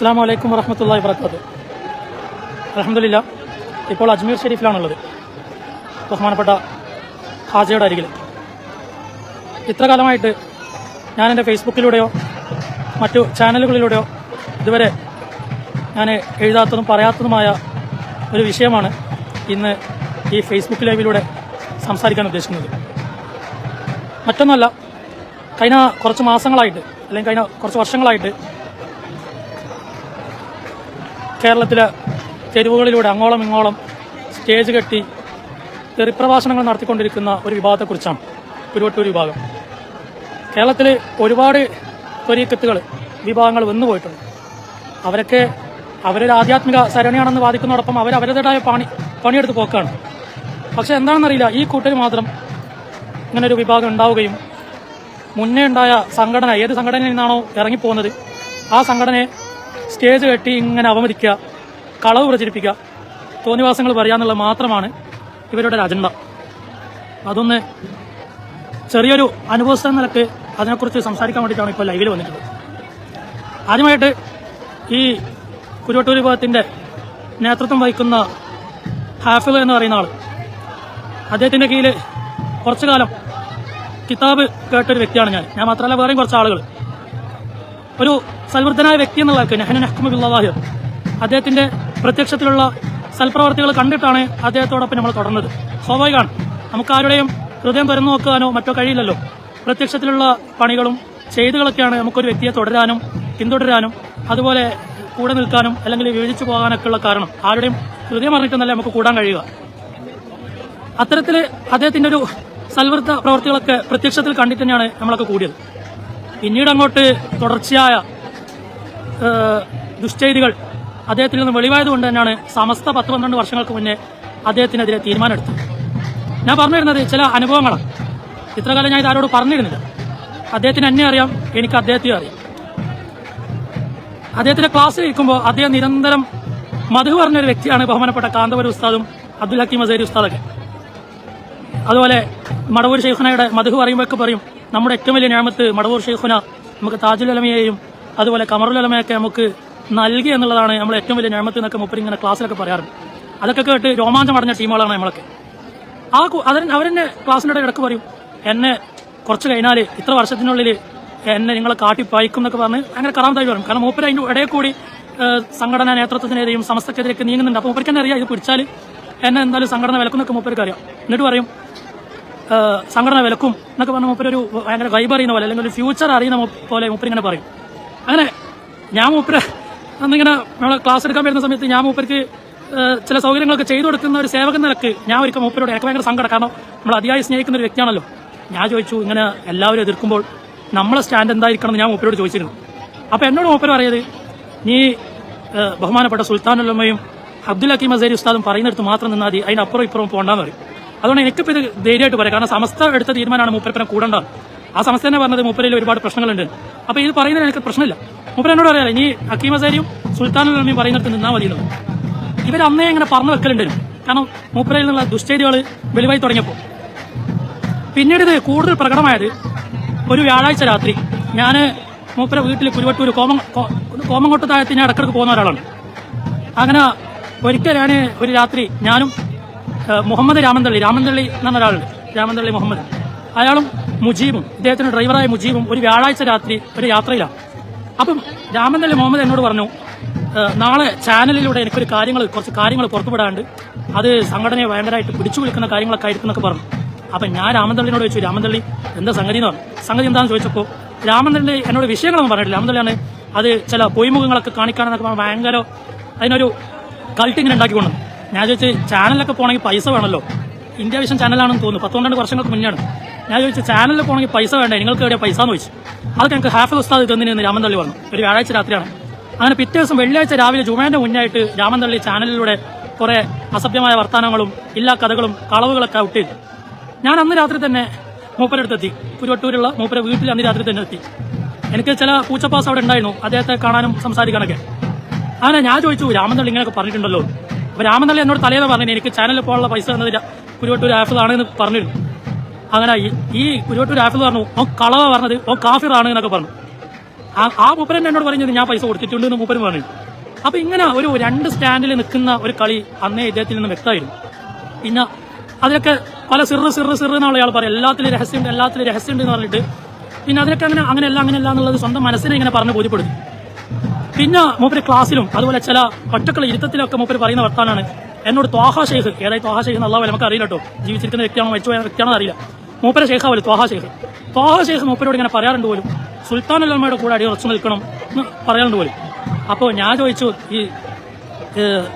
അസ്സാം വലൈക്കും വറഹമത്തല്ലാ വർക്കാത്ത് അലഹമില്ല ഇപ്പോൾ അജ്മീർ ഷെരീഫിലാണുള്ളത്. ബഹുമാനപ്പെട്ട ഹാജയുടെ അരികിൽ ഇത്ര കാലമായിട്ട് ഞാൻ എന്റെ ഫേസ്ബുക്കിലൂടെയോ മറ്റു ചാനലുകളിലൂടെയോ ഇതുവരെ ഞാൻ എഴുതാത്തതും പറയാത്തതുമായ ഒരു വിഷയമാണ് ഇന്ന് ഈ ഫേസ്ബുക്ക് ലൈവിലൂടെ സംസാരിക്കാൻ ഉദ്ദേശിക്കുന്നത്. മറ്റൊന്നല്ല കഴിഞ്ഞ കുറച്ച് മാസങ്ങളായിട്ട് അല്ലെങ്കിൽ കഴിഞ്ഞ കുറച്ച് വർഷങ്ങളായിട്ട് കേരളത്തിലെ തെരുവുകളിലൂടെ അങ്ങോളം ഇങ്ങോളം സ്റ്റേജ് കെട്ടി തെറിപ്രഭാഷണങ്ങൾ നടത്തിക്കൊണ്ടിരിക്കുന്ന ഒരു വിഭാഗത്തെക്കുറിച്ചാണ് കുരുവട്ടൂർ വിഭാഗം. കേരളത്തിൽ ഒരുപാട് ത്വരീക്കത്തുകൾ വിഭാഗങ്ങൾ വന്നു പോയിട്ടുണ്ട്. അവരൊക്കെ അവരൊരു ആധ്യാത്മിക സരണിയാണെന്ന് വാദിക്കുന്നതോടൊപ്പം അവർ അവരുടേതായ പണി പണിയെടുത്ത് പോക്കാണ്. പക്ഷെ എന്താണെന്നറിയില്ല ഈ കൂട്ടർ മാത്രം ഇങ്ങനൊരു വിഭാഗം ഉണ്ടാവുകയും മുന്നേ ഉണ്ടായ സംഘടന ഏത് സംഘടനയിൽ നിന്നാണോ ഇറങ്ങിപ്പോകുന്നത് ആ സംഘടനയെ സ്റ്റേജ് കെട്ടി ഇങ്ങനെ അവമതിക്കുക കളവ് പ്രചരിപ്പിക്കുക തോന്നിവാസങ്ങൾ പറയാന്നുള്ളത് മാത്രമാണ് ഇവരുടെ ഒരു അജണ്ട. അതൊന്ന് ചെറിയൊരു അനുഭവസ്ഥ നിലയ്ക്ക് അതിനെക്കുറിച്ച് സംസാരിക്കാൻ വേണ്ടിയിട്ടാണ് ഇപ്പോൾ ലൈവിൽ വന്നിട്ടുള്ളത്. ആദ്യമായിട്ട് ഈ കുരുവട്ടൂർ വിഭാഗത്തിന്റെ നേതൃത്വം വഹിക്കുന്ന ഹാഫിൾ എന്ന് പറയുന്ന ആൾ അദ്ദേഹത്തിന്റെ കീഴിൽ കുറച്ചു കാലം കിതാബ് കേട്ടൊരു വ്യക്തിയാണ് ഞാൻ. ഞാൻ മാത്രമല്ല വേറെയും കുറച്ച് ആളുകൾ ഒരു സൽവൃദ്ധനായ വ്യക്തി എന്നുള്ള നെഹനൻ നെഹ്മു ബില്ലാഹിർ അദ്ദേഹത്തിന്റെ പ്രത്യക്ഷത്തിലുള്ള സൽപ്രവർത്തികൾ കണ്ടിട്ടാണ് അദ്ദേഹത്തോടൊപ്പം നമ്മൾ തുടർന്നത്. സ്വാഭാവികമാണ്. നമുക്ക് ആരുടെയും ഹൃദയം തുറന്നു നോക്കാനോ മറ്റോ കഴിയില്ലല്ലോ. പ്രത്യക്ഷത്തിലുള്ള പണികളും ചെയ്തുകളൊക്കെയാണ് നമുക്കൊരു വ്യക്തിയെ തുടരാനും പിന്തുടരാനും അതുപോലെ കൂടെ നിൽക്കാനും അല്ലെങ്കിൽ വിഭജിച്ചു പോകാനൊക്കെ ഉള്ള കാരണം. ആരുടെയും ഹൃദയം അറിഞ്ഞിട്ടൊന്നല്ല നമുക്ക് കൂടാൻ കഴിയുക. അത്തരത്തിൽ അദ്ദേഹത്തിന്റെ ഒരു സൽവൃത്ത പ്രവർത്തികളൊക്കെ പ്രത്യക്ഷത്തിൽ കണ്ടിട്ട് തന്നെയാണ് നമ്മളൊക്കെ കൂടിയത്. പിന്നീട് അങ്ങോട്ട് തുടർച്ചയായ ദുശ്ചെയ്തികൾ അദ്ദേഹത്തിൽ നിന്ന് വെളിവായതുകൊണ്ട് തന്നെയാണ് സമസ്ത പത്ത് പന്ത്രണ്ട് വർഷങ്ങൾക്ക് മുന്നേ അദ്ദേഹത്തിനെതിരെ തീരുമാനമെടുത്തത്. ഞാൻ പറഞ്ഞിരുന്നത് ചില അനുഭവങ്ങളാണ്. ഇത്രകാലം ഞാൻ ഇതാരോട് പറഞ്ഞിരുന്നില്ല. അദ്ദേഹത്തിന് എന്നെ അറിയാം എനിക്ക് അദ്ദേഹത്തെയും അറിയാം. അദ്ദേഹത്തിന്റെ ക്ലാസ്സിൽ ഇരിക്കുമ്പോൾ അദ്ദേഹം നിരന്തരം മധു പറഞ്ഞൊരു വ്യക്തിയാണ് ബഹുമാനപ്പെട്ട കാന്തപുര ഉസ്താദും അബ്ദുൽ ഹക്കീം അസൈരി ഉസ്താദൊക്കെ. അതുപോലെ മടവൂർ ഷെയ്ഖനയുടെ മധു പറയുമ്പോഴൊക്കെ പറയും നമ്മുടെ ഏറ്റവും വലിയ ഞാമത്ത് മടവൂർ ഷെയ്ഖുന നമുക്ക് താജുൽ അലമയെയും അതുപോലെ കമറുൽ അലമയൊക്കെ നമുക്ക് നൽകി എന്നുള്ളതാണ് നമ്മൾ ഏറ്റവും വലിയ ഞാമത്ത് എന്നൊക്കെ മുപ്പരി ഇങ്ങനെ ക്ലാസ്സിലൊക്കെ പറയാറുണ്ട്. അതൊക്കെ കേട്ട് രോമാഞ്ചം അടഞ്ഞ ടീമുകളാണ് നമ്മളൊക്കെ. ആ അതിന് അവരെന്നെ ക്ലാസ്സിനിടെ ഇടയ്ക്ക് പറയും എന്നെ കുറച്ച് കഴിഞ്ഞാൽ ഇത്ര വർഷത്തിനുള്ളിൽ എന്നെ നിങ്ങളെ കാട്ടി പായിക്കും എന്നൊക്കെ പറഞ്ഞ് അങ്ങനെ കറാമത്തായിട്ട് വരും കാരണം മൂപ്പര് അതിന്റെ ഇടയിൽ കൂടി സംഘടനാ നേതൃത്വത്തിനെതിരെയും സമസ്തക്കെതിരെയൊക്കെ നീങ്ങുന്നുണ്ട്. അപ്പോൾ മൂപ്പർക്ക് തന്നെ അറിയാം ഇത് പിടിച്ചാൽ എന്നെ എന്തായാലും സംഘടന വിലക്കുന്നൊക്കെ മൂപ്പർക്ക് അറിയാം. എന്നിട്ട് പറയും സംഘടന വിലക്കും എന്നൊക്കെ പറഞ്ഞ മൂപ്പര് ഒരു ഭയങ്കര വൈബ് അറിയുന്ന പോലെ അല്ലെങ്കിൽ ഒരു ഫ്യൂച്ചർ അറിയുന്ന പോലെ മൂപ്പര് ഇങ്ങനെ പറയും. അങ്ങനെ ഞാൻ മൂപ്പര് അന്നിങ്ങനെ നമ്മളെ ക്ലാസ് എടുക്കാൻ വരുന്ന സമയത്ത് ഞാൻ മൂപ്പർക്ക് ചില സൗകര്യങ്ങളൊക്കെ ചെയ്തു കൊടുക്കുന്ന ഒരു സേവകൻ നിലയ്ക്ക് ഞാൻ ഒരിക്കൽ മൂപ്പരോട് എനിക്ക് ഭയങ്കര സങ്കടം. കാരണം നമ്മൾ അതിയായി സ്നേഹിക്കുന്ന ഒരു വ്യക്തിയാണല്ലോ. ഞാൻ ചോദിച്ചു ഇങ്ങനെ എല്ലാവരും എതിർക്കുമ്പോൾ നമ്മളെ സ്റ്റാൻഡ് എന്തായിരിക്കണം എന്ന് ഞാൻ മൂപ്പരോട് ചോദിച്ചിരുന്നു. അപ്പോൾ എന്നോട് മൂപ്പര് പറയത് നീ ബഹുമാനപ്പെട്ട സുൽത്താൻ സുൽത്താനുല്ലമ്മയും അബ്ദുൽ ഹക്കീം അസേരി ഉസ്താദും പറയുന്നിടത്ത് മാത്രം നിന്നാൽ മതി അതിനപ്പുറം ഇപ്പുറം പോകണ്ടെന്ന് പറയും. അതുകൊണ്ട് എനിക്കിപ്പോൾ ഇത് ധൈര്യമായിട്ട് പറയാം. കാരണം സമസ്ത എടുത്ത തീരുമാനമാണ് മൂപ്പരപ്പനെ കൂടേണ്ടത് ആ സമസ്ത തന്നെ പറഞ്ഞത് മൂപ്പരയിൽ ഒരുപാട് പ്രശ്നങ്ങളുണ്ട്. അപ്പോൾ ഇത് പറയുന്നതിന് എനിക്ക് പ്രശ്നമില്ല. മൂപ്പരനോട് എന്നോട് പറയാം നീ ഹക്കീം സുൽത്താനും സുൽത്താനുല്ലമ്മയും പറയുന്നിടത്ത് നിന്നാൽ മതി ഇവർ അന്നേ ഇങ്ങനെ പറഞ്ഞു വെക്കലുണ്ടായിരുന്നു കാരണം മൂപ്പരയിൽ നിന്നുള്ള ദുശ്ചേരികൾ വെളിവായി തുടങ്ങിയപ്പോൾ പിന്നീട് ഇത് കൂടുതൽ പ്രകടമായത് ഒരു വ്യാഴാഴ്ച രാത്രി. ഞാൻ മൂപ്പര വീട്ടിൽ കുരുവട്ടൂർ കോമ കോമങ്ങോട്ട് താഴത്ത് ഞാൻ ഇടക്കിടക്ക് പോകുന്ന ഒരാളാണ്. അങ്ങനെ ഒരിക്കൽ ഞാൻ ഒരു രാത്രി ഞാനും മുഹമ്മദ് രാമൻതള്ളി രാമൻതള്ളി എന്ന് പറഞ്ഞ ഒരാളുണ്ട് രാമൻതള്ളി മുഹമ്മദ്. അയാളും മുജീബും ഇദ്ദേഹത്തിന്റെ ഡ്രൈവറായ മുജീബും ഒരു വ്യാഴാഴ്ച രാത്രി ഒരു യാത്രയിലാണ്. അപ്പം രാമൻതള്ളി മുഹമ്മദ് എന്നോട് പറഞ്ഞു നാളെ ചാനലിലൂടെ എനിക്കൊരു കാര്യങ്ങൾ കുറച്ച് കാര്യങ്ങൾ പുറത്തുവിടാണ്ട് അത് സംഘടനയെ ഭയങ്കരമായിട്ട് പിടിച്ചു വിളിക്കുന്ന കാര്യങ്ങളൊക്കെ ആയിരിക്കും എന്നൊക്കെ പറഞ്ഞു. അപ്പം ഞാൻ രാമൻതള്ളിനോട് ചോദിച്ചു രാമൻതള്ളി എന്താ സംഗതി എന്ന് പറഞ്ഞു. സംഗതി എന്താണെന്ന് ചോദിച്ചപ്പോൾ രാമൻതള്ളി എന്നോട് വിഷയങ്ങളൊന്നും പറഞ്ഞിട്ടില്ല. രാമൻതള്ളിയാണ് അത് ചില പൊയ്മുഖങ്ങളൊക്കെ കാണിക്കാനെന്നൊക്കെ ഭയങ്കര അതിനൊരു കൾട്ടിങ്ങനെ ഉണ്ടാക്കിക്കൊണ്ടു ഞാൻ ചോദിച്ചു ചാനലൊക്കെ പോകണമെങ്കിൽ പൈസ വേണമല്ലോ ഇന്ത്യ വിഷൻ ചാനലാണെന്ന് തോന്നുന്നു. പത്ത് പന്ത്രണ്ട് വർഷങ്ങൾക്ക് മുന്നെയാണ് ഞാൻ ചോദിച്ചു ചാനലിൽ പോകണമെങ്കിൽ പൈസ വേണ്ട? നിങ്ങൾക്ക് എവിടെയാ പൈസ എന്ന് ചോദിച്ചു. അതൊക്കെ ഞങ്ങൾക്ക് ഹാഫ് ഉസ്താദ് തന്നിരുന്നു രാമന്തള്ളി വന്നു ഒരു വ്യാഴാഴ്ച രാത്രിയാണ്. അങ്ങനെ പിറ്റേ ദിവസം വെള്ളിയാഴ്ച രാവിലെ ജുമാന്റെ മുന്നായിട്ട് രാമന്തള്ളി ചാനലിലൂടെ കുറെ അസഭ്യമായ വർത്തമാനങ്ങളും ഇല്ലാ കഥകളും കളവുകളൊക്കെ ഔട്ട് ചെയ്തു ഞാൻ അന്ന് രാത്രി തന്നെ മൂപ്പരടുത്തെത്തി. കുരുവട്ടൂരുള്ള മൂപ്പര വീട്ടിൽ അന്ന് രാത്രി തന്നെ എത്തി. എനിക്ക് ചില പൂച്ചപ്പാസ് അവിടെ ഉണ്ടായിരുന്നു. അദ്ദേഹത്തെ കാണാനും സംസാരിക്കാനൊക്കെ. അങ്ങനെ ഞാൻ ചോദിച്ചു രാമന്തള്ളി ഇങ്ങനെയൊക്കെ പറഞ്ഞിട്ടുണ്ടല്ലോ. അപ്പൊ രാമനള്ളി എന്നോട് തലേന്ന് പറഞ്ഞു എനിക്ക് ചാനലിൽ പോകാനുള്ള പൈസ തന്നത് കുരുവട്ടൂർ കുരുവട്ടൂർ ആഫിലാണെന്ന് പറഞ്ഞിരുന്നു. അങ്ങനെ ഈ- കുരുവട്ടൂർ ആഫിൽ പറഞ്ഞു ഓ കളവ പറഞ്ഞത് ഓ കാഫിറാണ് എന്നൊക്കെ പറഞ്ഞു. ആ- മൂപ്പരൻ എന്നോട് പറഞ്ഞത് ഞാൻ പൈസ കൊടുത്തിട്ടുണ്ട് എന്ന് മൂപ്പരൻ പറഞ്ഞു അപ്പൊ ഇങ്ങനെ ഒരു രണ്ട് സ്റ്റാൻഡിൽ നിൽക്കുന്ന ഒരു കളി അന്നേ ഇദ്ദേഹത്തിൽ നിന്ന് വ്യക്തമായിരുന്നു. പിന്നെ അതിലൊക്കെ പല സിറ് സിറ് സിറ് എന്നുള്ള ആൾ പറയും എല്ലാത്തിലും രഹസ്യമുണ്ട് എല്ലാത്തിലും രഹസ്യമുണ്ട് എന്ന് പറഞ്ഞിട്ട്. പിന്നെ അതിലൊക്കെ അങ്ങനെ അങ്ങനെയല്ല അങ്ങനെയല്ല എന്നുള്ളത് സ്വന്തം മനസ്സിനെ ഇങ്ങനെ പറഞ്ഞ് ബോധ്യപ്പെടുത്തി. പിന്നെ മൂപ്പര് ക്ലാസ്സിലും അതുപോലെ ചില ഒറ്റക്കള ഇരുത്തത്തിലൊക്കെ മൂപ്പര് പറയുന്ന വർത്താനാണ്. എന്നോട് ത്വാഹ ഷെയ്ഖ് ഏതായി ത്വാഹ ഷെയ്ഖ് എന്നുള്ള നമുക്ക് അറിയില്ല കേട്ടോ ജീവിച്ചിരിക്കുന്ന വ്യക്തിയാണോ മരിച്ചുപോയ വ്യക്തിയാണോ അറിയില്ല. മൂപ്പര ഷെയ്ഖാവൽ ത്വാഹ ഷെയ്ഖ് ത്വാഹ ഷെയ്ഖ് മൂപ്പരോട് ഇങ്ങനെ പറയാറുണ്ട് പോലും. സുൽത്താൻ അല്ലമ്മയുടെ കൂടെ അടി ഉറച്ചു നിൽക്കണം എന്ന് പറയാറുണ്ട് പോലും. അപ്പോൾ ഞാൻ ചോദിച്ചു ഈ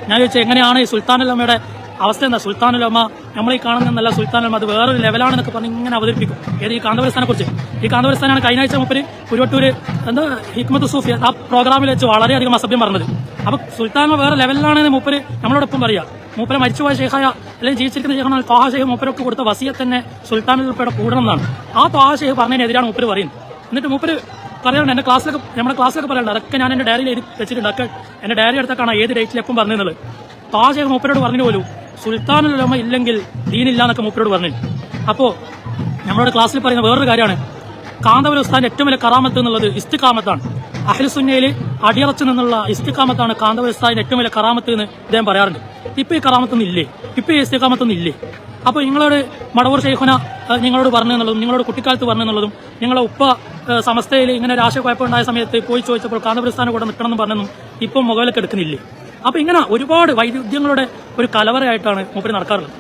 ഞാൻ ചോദിച്ചു എങ്ങനെയാണ് ഈ സുൽത്താൻ അല്ലമ്മയുടെ അവസ്ഥ എന്താ? സുൽത്താനുലമ നമ്മൾ ഈ കാണുന്നതല്ല അല്ലമ്മ അത് വേറൊരു ലെവലാണെന്നൊക്കെ പറഞ്ഞ് ഇങ്ങനെ അവതരിപ്പിക്കും. ഏത് ഈ കാന്തപുരസ്ഥാനെ കുറിച്ച്? ഈ കാന്തപുരസ്ഥാനാണ് കഴിഞ്ഞ ആഴ്ച മുപ്പര് കുരുവട്ടൂര് എന്താ ഹിക്മത്ത് സൂഫി ആ പ്രോഗ്രാമിൽ വെച്ച് വളരെയധികം അസഭ്യം പറഞ്ഞത്. അപ്പൊ സുൽത്താൻ വേറെ ലെവലിലാണെന്ന് മൂപ്പര് നമ്മളോടൊപ്പം പറയാ. മൂപ്പരെ മരിച്ചുപോയ ശേഖായ അല്ലെങ്കിൽ ജീവിച്ചിരിക്കുന്ന ഷെയ്ഖാണ് ത്വാഹാ ഷെയ്ഖ് മൂപ്പരൊക്കെ കൊടുത്ത വസിയെ തന്നെ സുൽത്താൻ ഉൾപ്പെടെ കൂടണം എന്നാണ് ആ ത്വാഹാ ഷെയ്ഖ് പറഞ്ഞതിനെതിരാണ് മൂപ്പര് പറയുന്നത്. എന്നിട്ട് മൂപ്പര് പറയാറുണ്ട് എന്റെ ക്ലാസ്സിലൊക്കെ നമ്മുടെ ക്ലാസ്സിലൊക്കെ പറയാറുണ്ട് അതൊക്കെ ഞാൻ എന്റെ ഡയറിയിൽ വെച്ചിട്ടുണ്ട്. അതൊക്കെ എന്റെ ഡയറി എടുത്തൊക്കെയാണ് ഏത് ഡേറ്റിൽ എപ്പം ത്വാഹാ താജ് മൂപ്പരോട് പറഞ്ഞു പോലും സുൽത്താനുലമ ഇല്ലെങ്കിൽ ദീനില്ല എന്നൊക്കെ മൂപ്പരോട് പറഞ്ഞു. അപ്പോ നമ്മളുടെ ക്ലാസ്സിൽ പറയുന്ന വേറൊരു കാര്യമാണ്. കാന്തപുര ഉസ്താദിന്റെ ഏറ്റവും വലിയ കറാമത്ത് എന്നുള്ളത് ഇസ്തിക്കാമത്താണ് അഹ്ലുസുന്നയിൽ അടിയറച്ചു നിന്നുള്ള ഇസ്തിക്കാമത്താണ് കാന്തപുര ഉസ്താദിന്റെ ഏറ്റവും വലിയ കറാമത്ത് എന്ന് ഇദ്ദേഹം പറയാറുണ്ട്. ഇപ്പൊ ഈ കറാമത്തൊന്നും ഇല്ലേ? ഇപ്പൊ ഈ ഇസ്തിക്കാമത്തൊന്നും ഇല്ലേ? അപ്പോൾ നിങ്ങളോട് മടവൂർ ഷെയ്ഖുന നിങ്ങളോട് പറഞ്ഞു എന്നുള്ളതും നിങ്ങളോട് കുട്ടിക്കാലത്ത് പറഞ്ഞു എന്നുള്ളതും നിങ്ങളെ ഉപ്പ സമസ്തയിൽ ഇങ്ങനെ ഒരു ആശയക്കുഴപ്പമുണ്ടായ സമയത്ത് പോയി ചോദിച്ചപ്പോൾ കാന്തപുരസ്ഥാനം കൂടെ നിൽക്കണമെന്ന് പറഞ്ഞെന്നും ഇപ്പം മുകളിലേക്ക് എടുക്കുന്നില്ലേ? അപ്പോൾ ഇങ്ങനെ ഒരുപാട് വൈരുദ്ധ്യങ്ങളുടെ ഒരു കലവറയായിട്ടാണ് മൂപ്പര് നടക്കാറുള്ളത്.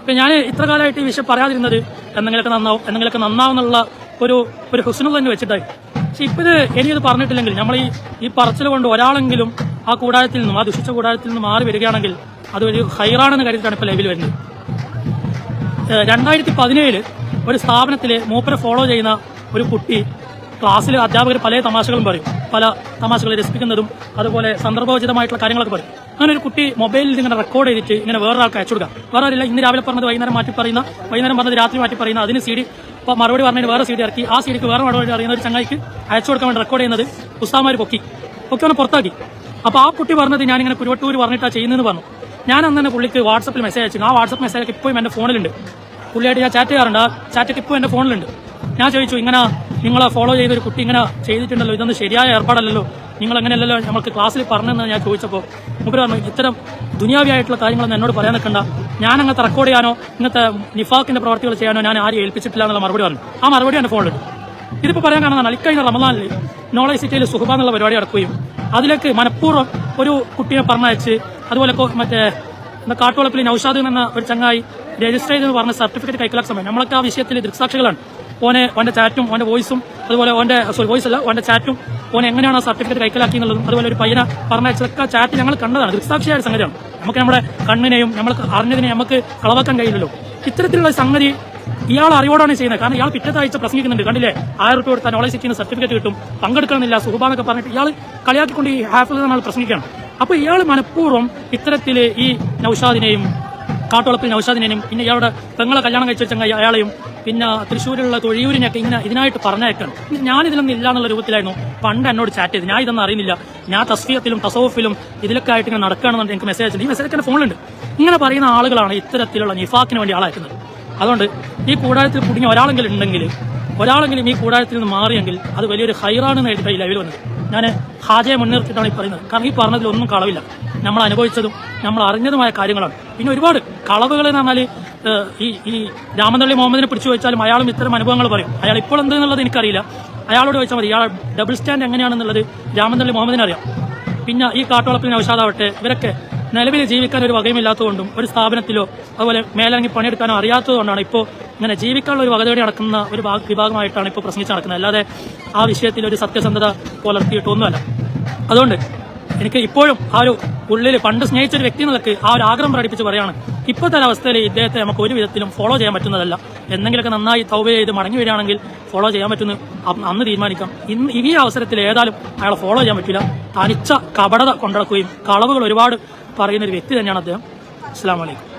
ഇപ്പം ഞാൻ ഇത്ര കാലമായിട്ട് ഈ വിഷയം പറയാതിരുന്നത് എന്തെങ്കിലുമൊക്കെ നന്നാവും എന്തെങ്കിലുമൊക്കെ നന്നാവുന്നുള്ള ഒരു ഒരു ഹുസ്നു തന്നെ വെച്ചിട്ടായി. പക്ഷെ ഇപ്പം ഇത് ഇനിയത് പറഞ്ഞിട്ടില്ലെങ്കിൽ നമ്മൾ ഈ ഈ പറച്ചിൽ കൊണ്ട് ഒരാളെങ്കിലും ആ കൂടാരത്തിൽ നിന്നും ആ ദുഷിച്ച കൂടാരത്തിൽ നിന്നും മാറി വരികയാണെങ്കിൽ അതൊരു ഹൈറാണെന്ന് കരുതിയിട്ടാണ് ഇപ്പോൾ ലൈവിൽ വരുന്നത്. രണ്ടായിരത്തി പതിനേഴിൽ ഒരു സ്ഥാപനത്തിലെ മൂപ്പരെ ഫോളോ ചെയ്യുന്ന ഒരു കുട്ടി ക്ലാസ്സിൽ അധ്യാപകർ പല തമാശകളും പറയും. പല തമാശകൾ രസിപ്പിക്കുന്നതും അതുപോലെ സന്ദർഭോചിതമായിട്ടുള്ള കാര്യങ്ങളൊക്കെ പറയും. അങ്ങനെ ഒരു കുട്ടി മൊബൈലിൽ ഇങ്ങനെ റെക്കോർഡ് ചെയ്തിട്ട് ഇങ്ങനെ വേറൊരാൾക്ക് അയച്ചു കൊടുക്കുക. വേറെ ആരില്ല ഇന്ന് രാവിലെ പറഞ്ഞത് വൈകുന്നേരം മാറ്റി പറയുന്ന വൈകുന്നേരം പറഞ്ഞത് രാത്രി മാറ്റി പറയുന്ന അതിന് സി ഡി മറുപടി പറഞ്ഞിട്ട് വേറെ സി ഡി ഇറക്കി. ആ സി ഡിക്ക് വേറെ മറുപടി അറിയുന്ന ഒരു ചങ്ങായിക്ക് അയച്ചു കൊടുക്കാൻ വേണ്ടി റെക്കോർഡ് ചെയ്യുന്നത് ഉസ്താമാർ പൊക്കി. പൊക്കി ഒന്ന് പുറത്താക്കി. അപ്പോൾ ആ കുട്ടി പറഞ്ഞത് ഞാനിങ്ങനെ കുരുവട്ടൂർ പറഞ്ഞിട്ടാ ചെയ്യുന്നതെന്ന് പറഞ്ഞു. ഞാൻ അന്ന് തന്നെ പുള്ളിക്ക് വാട്സപ്പിൽ മെസ്സേജ് അയച്ചു. ആ വാട്സപ്പ് മെസ്സേജ് ഇപ്പോഴും എന്റെ ഫോണിലുണ്ട് പുള്ളിയായിട്ട് ഞാൻ ചാറ്റ് ചെയ്യാറുണ്ട്. ആ ചാറ്റൊക്കെ ഇപ്പോൾ എന്റെ ഫോണിലുണ്ട് ഞാൻ ചോദിച്ചു ഇങ്ങനെ നിങ്ങളെ ഫോളോ ചെയ്തൊരു കുട്ടി ഇങ്ങനെ ചെയ്തിട്ടുണ്ടല്ലോ ഇതൊന്നും ശരിയായ ഏർപ്പാടല്ലല്ലോ. നിങ്ങൾ അങ്ങനെയല്ലല്ലോ നമുക്ക് ക്ലാസ്സിൽ പറഞ്ഞതെന്ന് ഞാൻ ചോദിച്ചപ്പോൾ മുമ്പ് പറഞ്ഞു ഇത്തരം ദുനിയാവിയായിട്ടുള്ള കാര്യങ്ങളൊന്നും എന്നോട് പറയാൻ നിൽക്കണ്ട. ഞാൻ അങ്ങനത്തെ റെക്കോർഡ് ചെയ്യാനോ ഇങ്ങനത്തെ നിഫാക്കിന്റെ പ്രവർത്തികൾ ചെയ്യാനോ ഞാൻ ആരും ഏൽപ്പിച്ചിട്ടില്ല എന്നുള്ള മറുപടി പറഞ്ഞു. ആ മറുപടി എന്നെ ഫോണിലുണ്ട് ഇതിപ്പോൾ പറയാൻ കാണുന്നതാണ് ഇക്കഴിഞ്ഞ റമദാനിൽ നോളജ് സിറ്റിയിൽ സുഹബ എന്നുള്ള പരിപാടി നടക്കുകയും അതിലേക്ക് മനഃപൂർവം ഒരു കുട്ടിയെ പറഞ്ഞയച്ച് അതുപോലെ മറ്റേ കാട്ടുവളപ്പിൽ നൌഷാദ് എന്ന ഒരു ചങ്ങായി രജിസ്റ്റർ ചെയ്തെന്ന് പറഞ്ഞ സർട്ടിഫിക്കറ്റ് കൈക്കലാക്കാൻ സമയം. നമ്മളൊക്കെ ആ വിഷയത്തിൽ ദൃക്സാക്ഷികളാണ്. ഓനെ ഓന്റെ ചാറ്റും ഓന്റെ വോയിസും അതുപോലെ ഓന്റെ സോറി വോയിസ് അല്ല ഓന്റെ ചാറ്റും ഓൻ എങ്ങനെയാണ് ആ സർട്ടിഫിക്കറ്റ് കൈക്കലാക്കി എന്നുള്ളതും അതുപോലെ ഒരു പയ്യനെ പറഞ്ഞയച്ചതൊക്കെ ചാറ്റ് ഞങ്ങൾ കണ്ടതാണ്. ദൃക്സാക്ഷിയായ സംഗതിയാണ്. നമുക്ക് നമ്മുടെ കണ്ണിനെയും നമ്മൾ അറിഞ്ഞതിനെയും നമുക്ക് കളവാക്കാൻ കഴിയില്ലല്ലോ. ഇത്തരത്തിലുള്ള സംഗതി ഇയാൾ അറിവോടാണ് ചെയ്യുന്നത്. കാരണം ഇയാൾ പിറ്റത്തെ ആഴ്ച പ്രസംഗിക്കുന്നുണ്ട്. കണ്ടില്ലേ? ആയിരം രൂപ കൊടുത്താൽ നോളജ് സിറ്റിന് സർട്ടിഫിക്കറ്റ് കിട്ടും പങ്കെടുക്കണമെന്നില്ല സുഹൃബാന്നൊക്കെ പറഞ്ഞിട്ട് ഇയാൾ കളിയാക്കിക്കൊണ്ട് ഈ ഹാഫിൽ നിന്നാണ് പ്രസംഗിക്കുകയാണ്. അപ്പൊ ഇയാൾ മനഃപൂർവം ഇത്തരത്തിൽ ഈ നൌഷാദിനെയും കാട്ടുവളപ്പിൽ നൌഷാദിനെയും പിന്നെ ഇയാളുടെ പെങ്ങളെ കല്യാണം കഴിച്ച ചങ്ങ അയാളെയും പിന്നെ തൃശ്ശൂരിലുള്ള തൊഴിയൂരിനെയൊക്കെ ഇങ്ങനെ ഇതിനായിട്ട് പറഞ്ഞേക്കാണ് ഞാൻ ഇതിലൊന്നും ഇല്ല എന്നുള്ള രൂപത്തിലായിരുന്നു പണ്ട് എന്നോട് ചാറ്റ് ചെയ്ത് ഞാൻ ഇതൊന്നും അറിയുന്നില്ല. ഞാൻ തസ്ഫിയത്തിലും തസോഫിലും ഇതിലൊക്കെ ആയിട്ട് ഇങ്ങനെ നടക്കുകയാണെന്നുണ്ട് എനിക്ക് മെസ്സേജ് അയച്ചിട്ടുണ്ട്. ഈ മെസ്സേജ് എന്റെ ഫോണിലുണ്ട് ഇങ്ങനെ പറയുന്ന ആളുകളാണ് ഇത്തരത്തിലുള്ള നിഫാക്കിന് വേണ്ടി ആളയക്കുന്നത്. അതുകൊണ്ട് ഈ കൂടാരത്തിൽ കുടുങ്ങിയ ഒരാളെങ്കിലും ഉണ്ടെങ്കിൽ ഒരാളെങ്കിലും ഈ കൂടാരത്തിൽ നിന്ന് മാറിയെങ്കിൽ അത് വലിയൊരു ഹൈറാണെന്ന് എഴുതി ഈ ലൈവിൽ വന്നത്. ഞാൻ ഹാജയെ മുൻനിർത്തിയിട്ടാണ് ഈ പറയുന്നത്. കാരണം ഈ പറഞ്ഞതിലൊന്നും കളവില്ല. നമ്മൾ അനുഭവിച്ചതും നമ്മൾ അറിഞ്ഞതുമായ കാര്യങ്ങളാണ്. പിന്നെ ഒരുപാട് കളവുകൾ എന്ന് പറഞ്ഞാൽ ഈ ഈ രാമന്തള്ളി മുഹമ്മദിനെ പിടിച്ചു വെച്ചാലും അയാളും ഇത്തരം അനുഭവങ്ങൾ പറയും. അയാൾ ഇപ്പോൾ എന്തെന്നുള്ളത് എനിക്കറിയില്ല. അയാളോട് ചോദിച്ചാൽ മതി. ഇയാൾ ഡബിൾ സ്റ്റാൻഡ് എങ്ങനെയാണെന്നുള്ളത് രാമന്തള്ളി മുഹമ്മദിനെ അറിയാം. പിന്നെ ഈ കാട്ടോളപ്പിന് ഔഷാദാവട്ടെ ഇവരൊക്കെ നിലവിൽ ജീവിക്കാൻ ഒരു വകയുമില്ലാത്തതുകൊണ്ടും ഒരു സ്ഥാപനത്തിലോ അതുപോലെ മേലിറങ്ങി പണിയെടുക്കാനോ അറിയാത്തതുകൊണ്ടാണ് ഇപ്പോൾ ഇങ്ങനെ ജീവിക്കാനുള്ള ഒരു വകതേടി നടക്കുന്ന ഒരു വിഭാഗമായിട്ടാണ് ഇപ്പോൾ പ്രസംഗിച്ച് നടക്കുന്നത്. അല്ലാതെ ആ വിഷയത്തിൽ ഒരു സത്യസന്ധത പുലർത്തിയിട്ടൊന്നുമല്ല. അതുകൊണ്ട് എനിക്ക് ഇപ്പോഴും ആ ഒരു ഉള്ളിൽ പണ്ട് സ്നേഹിച്ച ഒരു വ്യക്തി നിലയ്ക്ക് ആ ഒരു ആഗ്രഹം പ്രകടിപ്പിച്ച് പറയാണ്. ഇപ്പോഴത്തെ അവസ്ഥയിൽ ഇദ്ദേഹത്തെ നമുക്ക് ഒരു വിധത്തിലും ഫോളോ ചെയ്യാൻ പറ്റുന്നതല്ല. എന്തെങ്കിലുമൊക്കെ നന്നായി തൗബ ചെയ്ത് മടങ്ങി വരികയാണെങ്കിൽ ഫോളോ ചെയ്യാൻ പറ്റുന്ന അന്ന് തീരുമാനിക്കാം. ഇന്ന് ഈ അവസരത്തിൽ ഏതായാലും അയാളെ ഫോളോ ചെയ്യാൻ പറ്റില്ല. തനിച്ച കപടത കൊണ്ടിടക്കുകയും കളവുകൾ ഒരുപാട് പറയുന്ന ഒരു വ്യക്തി തന്നെയാണ് അദ്ദേഹം. അസ്സാം വലൈക്കും